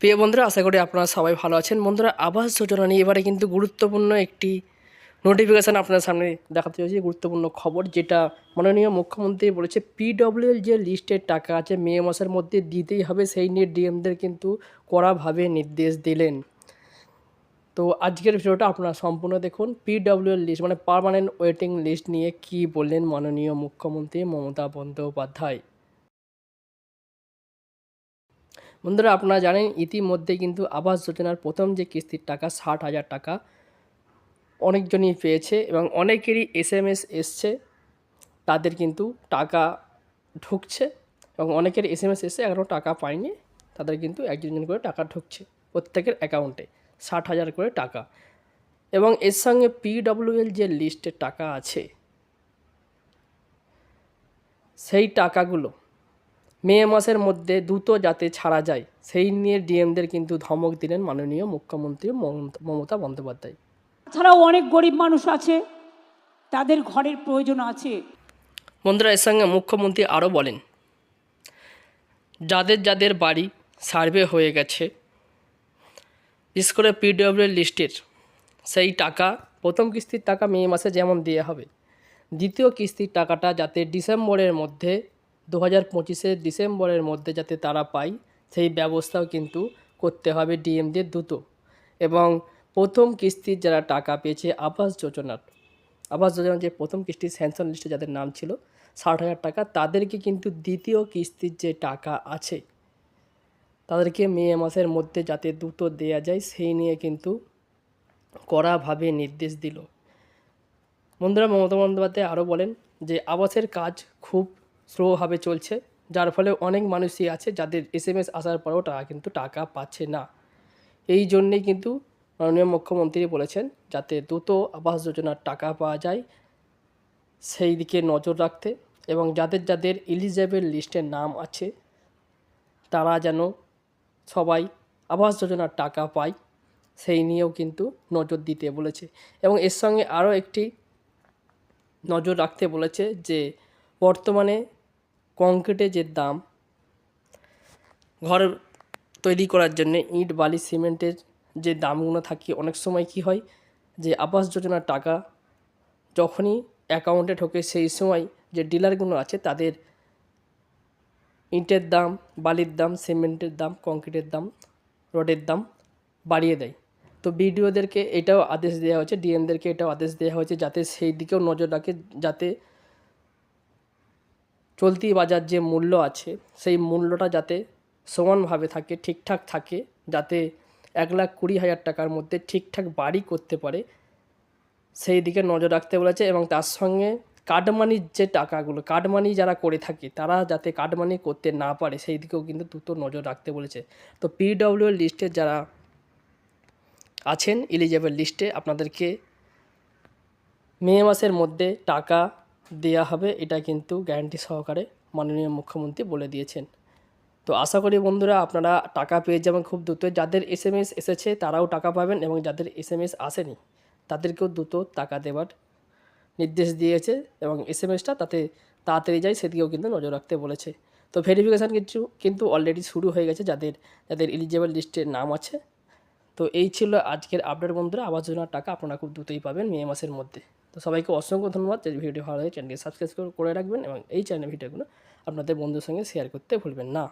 প্রিয় বন্ধুরা, আশা করি আপনারা সবাই ভালো আছেন। বন্ধুরা, আবাস যোজনা নিয়ে এবারে কিন্তু গুরুত্বপূর্ণ একটি নোটিফিকেশান আপনার সামনে দেখাতে চলেছি গুরুত্বপূর্ণ খবর যেটা মাননীয় মুখ্যমন্ত্রী বলেছে পিডব্লিউএল যে লিস্টের টাকা আছে, মে মাসের মধ্যে দিতেই হবে, সেই নিয়ে ডিএমদের কিন্তু কড়াভাবে নির্দেশ দিলেন। তো আজকের ভিডিওটা আপনারা সম্পূর্ণ দেখুন পিডব্লিউএল লিস্ট মানে পার্মানেন্ট ওয়েটিং লিস্ট নিয়ে কি বললেন মাননীয় মুখ্যমন্ত্রী মমতা বন্দ্যোপাধ্যায়। বন্ধুরা আপনারা জানেন, ইতিমধ্যে কিন্তু আবাস যোজনার প্রথম যে কিস্তির টাকা, ষাট হাজার টাকা, অনেকজনই পেয়েছে এবং অনেকেরই এস এম এস এসছে। তাদের কিন্তু টাকা ঢুকছে এবং অনেকের এস এম এস এসে এখনও টাকা পায়নি। তাদের কিন্তু একজন জন করে টাকা ঢুকছে প্রত্যেকের অ্যাকাউন্টে, ষাট হাজার করে টাকা। এবং এর সঙ্গে পিডব্লিউএল যে লিস্টের টাকা আছে, সেই টাকাগুলো মে মাসের মধ্যে দ্রুত যাতে ছাড়া যায় সেই নিয়ে ডিএমদের কিন্তু ধমক দিলেন মাননীয় মুখ্যমন্ত্রী মমতা- বন্দ্যোপাধ্যায়। ছাড়াও অনেক গরিব মানুষ আছে তাদের ঘরের প্রয়োজন আছে। বন্ধুরা এর সঙ্গে মুখ্যমন্ত্রী আরও বলেন যাদের যাদের বাড়ি সার্ভে হয়ে গেছে বিশেষ করে পিডব্লিউ লিস্টের সেই টাকা প্রথম কিস্তির টাকা মে মাসে যেমন দেওয়া হবে দ্বিতীয় কিস্তির টাকাটা যাতে ডিসেম্বরের মধ্যে দু হাজার পঁচিশের ডিসেম্বরের মধ্যে যাতে তারা পায়, সেই ব্যবস্থাও কিন্তু করতে হবে ডিএমদের দ্রুত। এবং প্রথম কিস্তির যারা টাকা পেয়েছে, আবাস যোজনার আবাস যোজনার যে প্রথম কিস্তির স্যাংশন লিস্টে যাদের নাম ছিল, ষাট হাজার টাকা, তাদেরকে কিন্তু দ্বিতীয় কিস্তির যে টাকা আছে, তাদেরকে মে মাসের মধ্যে যাতে দ্রুত দেয়া যায়, সেই নিয়ে কিন্তু কড়াভাবে নির্দেশ দিল। বন্ধুরা, মমতা বন্দ্যোপাধ্যায় আরও বলেন যে, আবাসের কাজ খুব স্লোভাবে চলছে, যার ফলে অনেক মানুষই আছে যাদের এস এম এস আসার পরেও টাকা কিন্তু টাকা পাচ্ছে না। এই জন্যেই কিন্তু মাননীয় মুখ্যমন্ত্রী বলেছেন যাতে দ্রুত আবাস যোজনার টাকা পাওয়া যায় সেই দিকে নজর রাখতে এবং যাদের যাদের এলিজেবল লিস্টের নাম আছে, তারা যেন সবাই আবাস যোজনার টাকা পায় সেই নিয়েও কিন্তু নজর দিতে বলেছে। এবং এর সঙ্গে আরও একটি নজর রাখতে বলেছে যে বর্তমানে কংক্রিটের যে দাম, ঘর তৈরি করার জন্যে ইট, বালি, সিমেন্টের যে দামগুলো থাকে, অনেক সময় কি হয় যে আবাস যোজনার টাকা যখনই অ্যাকাউন্টে ঢোকে, সেই সময় যে ডিলারগুলো আছে তাদের ইটের দাম, বালির দাম, সিমেন্টের দাম, কংক্রিটের দাম, রডের দাম বাড়িয়ে দেয়। তো বিডিওদেরকে এটাও আদেশ দেওয়া হয়েছে, ডিএমদেরকে এটাও আদেশ দেওয়া হয়েছে যাতে সেই দিকেও নজর রাখে, যাতে চলতি বাজার যে মূল্য আছে, সেই মূল্যটা যাতে সমানভাবে থাকে, ঠিকঠাক থাকে, যাতে এক লাখ কুড়ি হাজার টাকার মধ্যে ঠিকঠাক বাড়ি করতে পারে, সেই দিকে নজর রাখতে বলেছে এবং তার সঙ্গে কাটমানির যে টাকাগুলো, কাটমানি যারা করে থাকে, তারা যাতে কাটমানি করতে না পারে, সেই দিকেও কিন্তু দ্রুত নজর রাখতে বলেছে। তো পিডব্লিউ লিস্টে যারা আছেন এলিজেবল লিস্টে আপনাদেরকে মে মাসের মধ্যে টাকা দেয়া হবে, এটা কিন্তু গ্যারান্টি সহকারে মাননীয় মুখ্যমন্ত্রী বলে দিয়েছেন। তো আশা করি বন্ধুরা আপনারা টাকা পেয়ে যাবেন খুব দ্রুত। যাদের এস এসেছে, তারাও টাকা পাবেন এবং যাদের এস এম এস আসেনি, তাদেরকেও দ্রুত টাকা দেওয়ার নির্দেশ দিয়েছে এবং এস এম এসটা তাতে তাড়াতাড়ি যায়, সেদিকেও কিন্তু নজর রাখতে বলেছে। তো ভেরিফিকেশান কিছু কিন্তু অলরেডি শুরু হয়ে গেছে, যাদের যাদের এলিজেবল লিস্টের নাম আছে। তো এই ছিল আজকের আপডেট বন্ধুরা। আবাস যোজনার টাকা আপনারা খুব দ্রুতই পাবেন মে মাসের মধ্যে। তো সবাইকে অসংখ্য ধন্যবাদ যদি ভিডিওটি ভালো লাগে চ্যানেলকে সাবস্ক্রাইব করে রাখবেন এবং এই চ্যানেল ভিডিওগুলো আপনাদের বন্ধুর সঙ্গে শেয়ার করতে ভুলবেন না।